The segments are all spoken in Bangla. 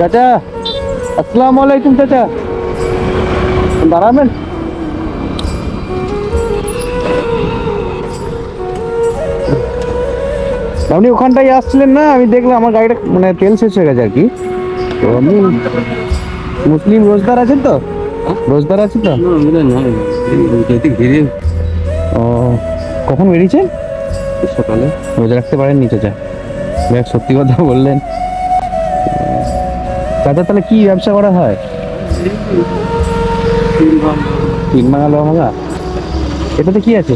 চাচা আসসালামু আলাইকুম চাচা। দাঁড়াবেন। আপনি ওখানটায় আসছিলেন না? আমি দেখলাম আমার গাড়িটা মানে তেল শেষ হয়ে গেছে আর কি। তো আপনি মুসলিম রোজদার আছেন তো? রোজদার আছে তো? ও কখন বেরিয়েছেন? সকালে। রোজা রাখতে পারেননি চাচা। দেখ সত্যি কথা বললেন। চাচা তাহলে কি ব্যবসা করা হয়? তিন ভাঙা লো ভাঙা এটাতে কি আছে?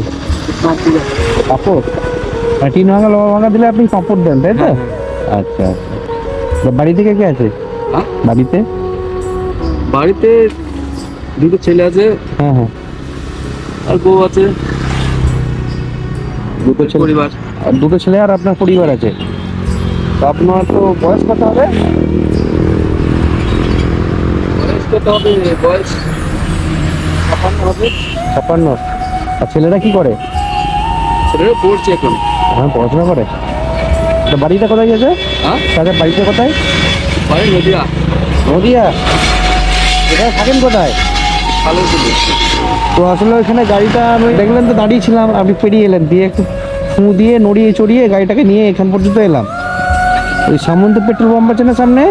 পাপড়। আর তিন ভাঙা লো ভাঙা দিলে আপনি পাপড় দেন তাই তো? হ্যাঁ, আচ্ছা আচ্ছা। বাড়ি থেকে কে আছে? হ্যাঁ? বাড়িতে? বাড়িতে দুটো ছেলে আছে। হ্যাঁ হ্যাঁ। আর বউ আছে। দুটো ছেলে। পরিবার। আর দুটো ছেলে আর আপনার পরিবার আছে? তো আপনার তো বয়স কত হবে? কত হবে বয়স ছাপান্ন হবে। আর ছেলেরা কি করে? ছেলেরা পড়ছে এখন। হ্যাঁ পড়াশোনা করে? তো বাড়িটা কোথায় গেছে? হ্যাঁ? তাদের বাড়িটা কোথায়? বাড়ি নদিয়া। নদিয়া? এখানে থাকেন কোথায়? ভালো তো আসলে ওইখানে গাড়িটা আমি দেখলেন তো দাঁড়িয়ে ছিলাম আপনি পেরিয়ে এলেন দিয়ে একটু ফু দিয়ে নড়িয়ে চড়িয়ে গাড়িটাকে নিয়ে এখান পর্যন্ত এলাম। ওই সামন্ত পেট্রোল পাম্প আছে না সামনে?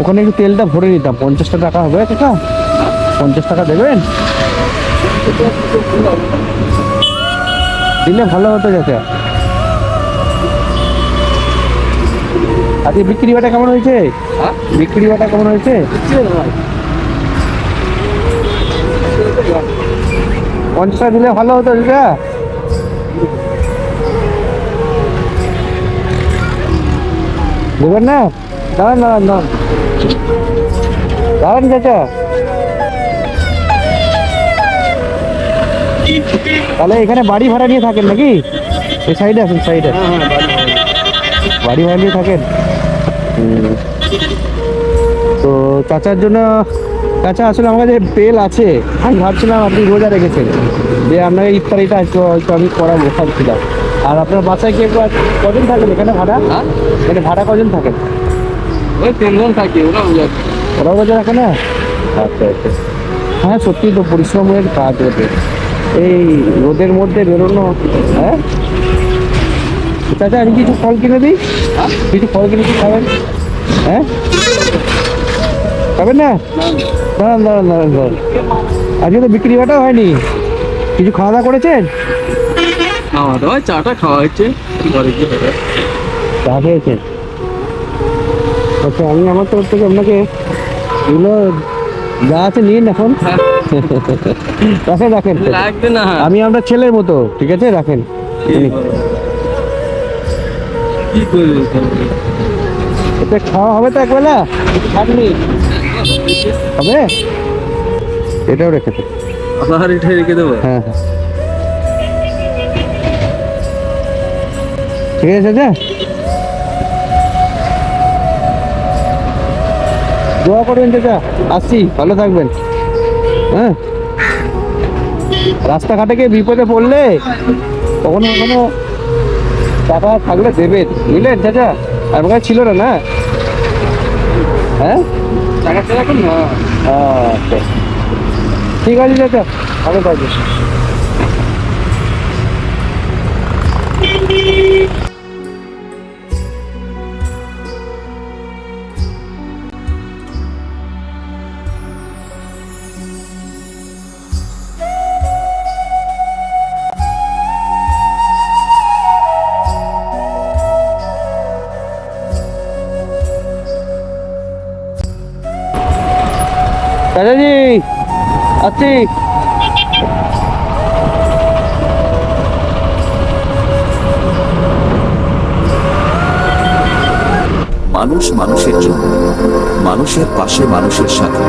ওখানে একটু তেলটা ভরে নিতাম। পঞ্চাশটা টাকা হবে কাকা পঞ্চাশ টাকা দেবেন? দিলে ভালো হতো যাতে আজকে বিক্রি বাটা কেমন হয়েছে? হ্যাঁ? বিক্রি বাটা কেমন হয়েছে? পঞ্চাশ টাকা দিলে ভালো হতো দিদা। দেবেন না দাঁড়ান দাঁড়ান দাঁড়ান। দাঁড়ান চাচা। তাহলে এখানে বাড়ি ভাড়া নিয়ে থাকেন নাকি? এই সাইডে আছেন সাইডে। হ্যাঁ হ্যাঁ বাড়ি ভাড়া নিয়ে। থাকেন? তো চাচার জন্য চাচা আসলে আমার কাছে তেল আছে। আমি ভাবছিলাম আপনি রোজা রেখেছেন। যে আপনাকে ইফতারিটা হয়তো আমি করাবো ভাবছিলাম। আর আপনার বাসায় কি কজন থাকেন এখানে ভাড়া? হ্যাঁ? এখানে ভাড়া কজন থাকেন? ওই তিনজন থাকি ওরা ওরাও রোজা রাখে না আচ্ছা আচ্ছা। হ্যাঁ সত্যি তো পরিশ্রমের কাজ ওদের এই রোদের মধ্যে বেরোনো হ্যাঁ? চাচা আমি কিছু ফল কিনে দিই? কিছু ফল কিনে কি খাবেন? হ্যাঁ? খাবেন না? দাঁড়ান দাঁড়ান দাঁড়ান দাঁড়ান। আজকে তো বিক্রি বাটাও হয়নি। কিছু খাওয়া দাওয়া করেছেন? খাওয়া দাওয়া চাটা খাওয়া হচ্ছে চা খেয়েছেন? আচ্ছা আমি আমার তরফ থেকে আপনাকে এগুলো যা আছে নিন এখন। রাখেন রাখেন। আমি আমরা ছেলের মতো ঠিক আছে? রাখেন। খাওয়া হবে তো একবেলা? হবে? এটাও রেখেছে আবার এটা রেখে দেবো? হ্যাঁ হ্যাঁ। ঠিক আছে চাচা দোয়া করবেন চাচা। আসছি ভালো থাকবেন। হ্যাঁ? রাস্তাঘাটে গিয়ে বিপদে পড়লে কখনো কখনো টাকা থাকলে দেবেন। বুঝলেন চাচা? আমার কাছে ছিল না না? হ্যাঁ? এখন? না আচ্ছা। ঠিক আছে চাচা। ভালো থাকবেন। চাচাজি আসছি মানুষ মানুষের জন্য মানুষের পাশে মানুষের সাথে।